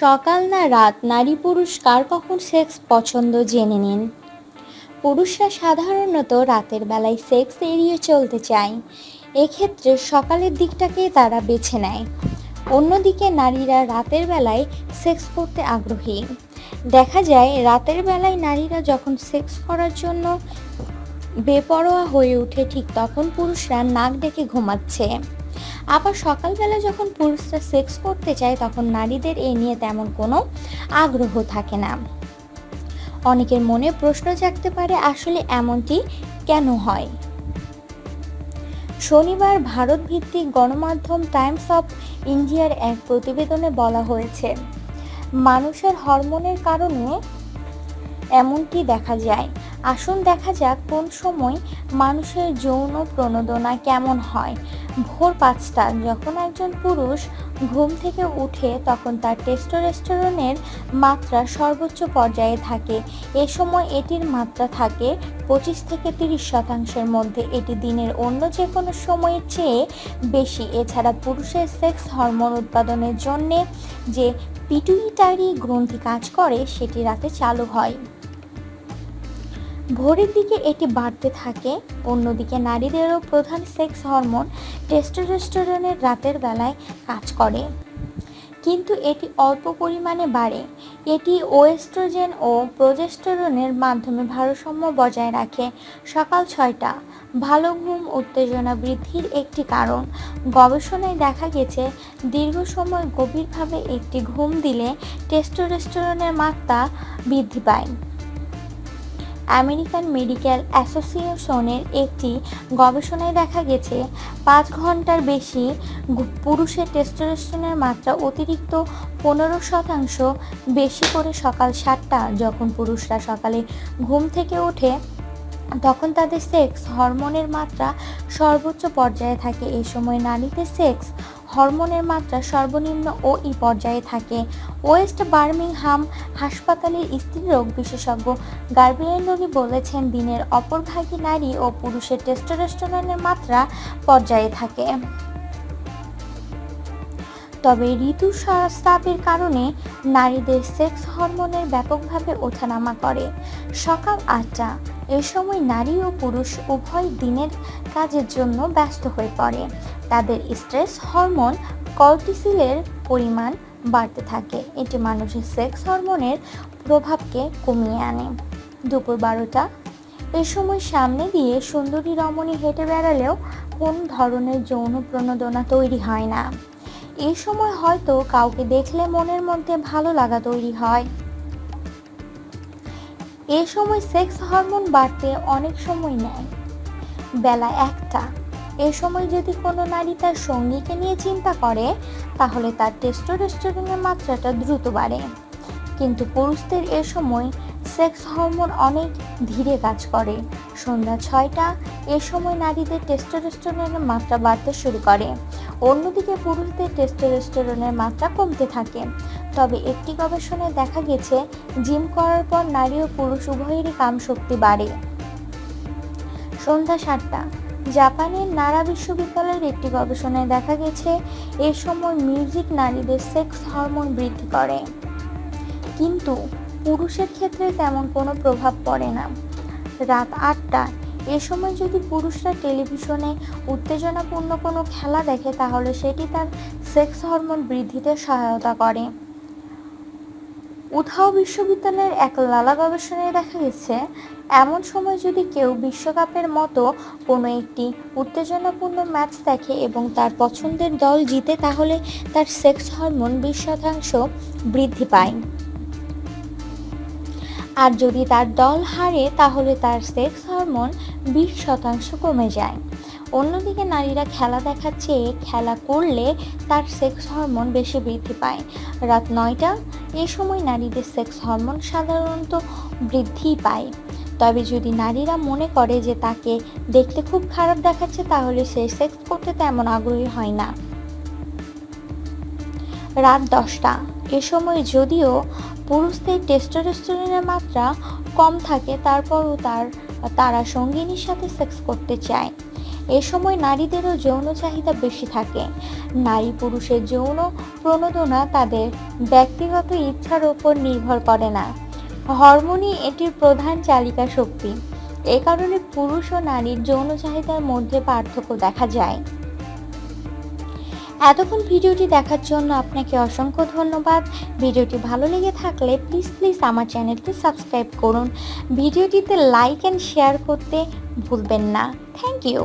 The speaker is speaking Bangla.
সকাল না রাত নারী পুরুষ কার কখন সেক্স পছন্দ জেনে নিন। পুরুষরা সাধারণত রাতের বেলায় সেক্স এড়িয়ে চলতে চায়। এক্ষেত্রে সকালের দিকটাকেই তারা বেছে নেয়। অন্যদিকে নারীরা রাতের বেলায় সেক্স করতে আগ্রহী। দেখা যায় রাতের বেলায় নারীরা যখন সেক্স করার জন্য বেপরোয়া হয়ে ওঠে, ঠিক তখন পুরুষরা নাক ডেকে ঘুমাচ্ছে। আবার সকালবেলা যখন পুরুষরা সেক্স করতে চায় তখন নারীদের এ নিয়ে তেমন কোনো আগ্রহ থাকে না। অনেকের মনে প্রশ্ন জাগতে পারে, আসলে এমনটি কেন হয়? শনিবার ভারত ভিত্তিক গণমাধ্যম টাইমস অফ ইন্ডিয়ার এক প্রতিবেদনে বলা হয়েছে, মানুষের হরমোনের কারণে এমনটি দেখা যায়। আসুন দেখা যাক কোন সময় মানুষের যৌন প্রণোদনা কেমন হয়। ভোর পাঁচটা যখন একজন পুরুষ ঘুম থেকে উঠে তখন তার টেস্টোরেস্টেরনের মাত্রা সর্বোচ্চ পর্যায়ে থাকে। এ সময় এটির মাত্রা থাকে পঁচিশ থেকে তিরিশ শতাংশের মধ্যে। এটি দিনের অন্য যে কোনো সময়ের চেয়ে বেশি। এছাড়া পুরুষের সেক্স হরমোন উৎপাদনের জন্যে যে পিটুইটারি গ্রন্থি কাজ করে, সেটি রাতে চালু হয়। ভোরের দিকে এটি বাড়তে থাকে, অন্যদিকে নারীদেরও প্রধান সেক্স হরমোন টেস্টোস্টেরনের রাতের বেলায় কাজ করে। কিন্তু এটি অল্প পরিমাণে বাড়ে। এটি ওয়েস্ট্রোজেন ও প্রোজেস্টেরনের মাধ্যমে ভারসাম্য বজায় রাখে সকাল ছয়টা। ভালো ঘুম উত্তেজনা বৃদ্ধির একটি কারণ। গবেষণায় দেখা গেছে, দীর্ঘ সময় গভীরভাবে একটি ঘুম দিলে টেস্টোস্টেরনের মাত্রা বৃদ্ধি পায়। আমেরিকান মেডিকেল অ্যাসোসিয়েশনের একটি গবেষণায় দেখা গেছে, পাঁচ ঘণ্টার বেশি পুরুষের টেস্টোস্টেরনের মাত্রা অতিরিক্ত পনেরো শতাংশ বেশি করে সকাল সাতটা যখন পুরুষরা সকালে ঘুম থেকে ওঠে, তখন তাদের সেক্স হরমোনের মাত্রা সর্বোচ্চ পর্যায়ে থাকে। এই সময় নারীদের সেক্স হরমোনের মাত্রা সর্বনিম্ন ও ই পর্যায়ে থাকে। ওয়েস্ট বার্মিংহাম হাসপাতালের স্ত্রীরোগ বিশেষজ্ঞ গার্বিয়ান রোগী বলেছেন, দিনের অপরভাগী নারী ও পুরুষের টেস্টোস্টেরনের মাত্রা পর্যায়ে থাকে। তবে ঋতুস্রাবের কারণে নারীদের সেক্স হরমোনের ব্যাপকভাবে ওঠানামা করে। সকাল আটটা এ সময় নারী ও পুরুষ উভয় দিনের কাজের জন্য ব্যস্ত হয়ে পড়ে। তাদের স্ট্রেস হরমোন কর্টিসিলের পরিমাণ বাড়তে থাকে। এটি মানুষের সেক্স হরমোনের প্রভাবকে কমিয়ে আনে। দুপুর বারোটা। এ সময় সামনে দিয়ে সুন্দরী রমণী হেঁটে বেড়ালেও কোন ধরনের যৌন প্রণোদনা তৈরি হয় না। এই সময় হয়তো কাউকে দেখলে মনের মধ্যে ভালো লাগা তৈরি হয়। এ সময় সেক্স হরমোন বাড়তে অনেক সময় নেয়। বেলা একটা, এ সময় যদি কোনো নারী তার সঙ্গীকে নিয়ে চিন্তা করে, তাহলে তার টেস্টোস্টেরনের মাত্রাটা দ্রুত বাড়ে। কিন্তু পুরুষদের এ সময় সেক্স হরমোন অনেক ধীরে কাজ করে। সন্ধ্যা ছয়টা, এ সময় নারীদের টেস্টোস্টেরনের মাত্রা বাড়তে শুরু করে। অন্যদিকে পুরুষদের টেস্টোস্টেরনের মাত্রা কমতে থাকে। তবে একটি গবেষণায় দেখা গেছে জিম করার পর নারী ও পুরুষ উভয়েরই কামশক্তি বাড়ে। সন্ধ্যা সাতটা, জাপানের নারা বিশ্ববিদ্যালয়ের একটি গবেষণায় দেখা গেছে, এ সময় মিউজিক নারীদের সেক্স হরমোন বৃদ্ধি করে। কিন্তু পুরুষের ক্ষেত্রে তেমন কোনো প্রভাব পড়ে না। রাত আটটা এ সময় যদি পুরুষরা টেলিভিশনে উত্তেজনাপূর্ণ কোনো খেলা দেখে, তাহলে সেটি তার সেক্স হরমোন বৃদ্ধিতে সহায়তা করে। উধাও বিশ্ববিদ্যালয়ের এক লালা গবেষণায় দেখা গেছে, এমন সময় যদি কেউ বিশ্বকাপের মতো কোনো একটি উত্তেজনাপূর্ণ ম্যাচ দেখে এবং তার পছন্দের দল জিতে, তাহলে তার সেক্স হরমোন বিশ শতাংশ বৃদ্ধি পায়। আর যদি তার দল হারে, তাহলে তার সেক্স হরমোন বিশ শতাংশ কমে যায়। অন্যদিকে নারীরা খেলা দেখার চেয়ে খেলা করলে তার সেক্স হরমোন বেশি বৃদ্ধি পায়। রাত নয়টা, এ সময় নারীদের সেক্স হরমোন সাধারণত বৃদ্ধি পায়। তবে যদি নারীরা মনে করে যে তাকে দেখতে খুব খারাপ দেখাচ্ছে, তাহলে সে সেক্স করতে তেমন আগ্রহী হয় না। রাত দশটা, এ সময় যদিও পুরুষদের টেস্টোস্টেরনের মাত্রা কম থাকে, তারপরও তার, তারা সঙ্গিনীর সাথে সেক্স করতে চায়। এ সময় নারীদেরও যৌন চাহিদা বেশি থাকে। নারী পুরুষের যৌন প্রণোদনা তাদের ব্যক্তিগত ইচ্ছার ওপর নির্ভর করে না। হরমোনই এটির প্রধান চালিকা শক্তি। এ কারণে পুরুষ ও নারীর যৌন চাহিদার মধ্যে পার্থক্য দেখা যায়। এতক্ষণ ভিডিওটি দেখার জন্য আপনাকে অসংখ্য ধন্যবাদ। ভিডিওটি ভালো লেগে থাকলে প্লিজ প্লিজ আমার চ্যানেলটি সাবস্ক্রাইব করুন। ভিডিওটিতে লাইক অ্যান্ড শেয়ার করতে ভুলবেন না। Thank you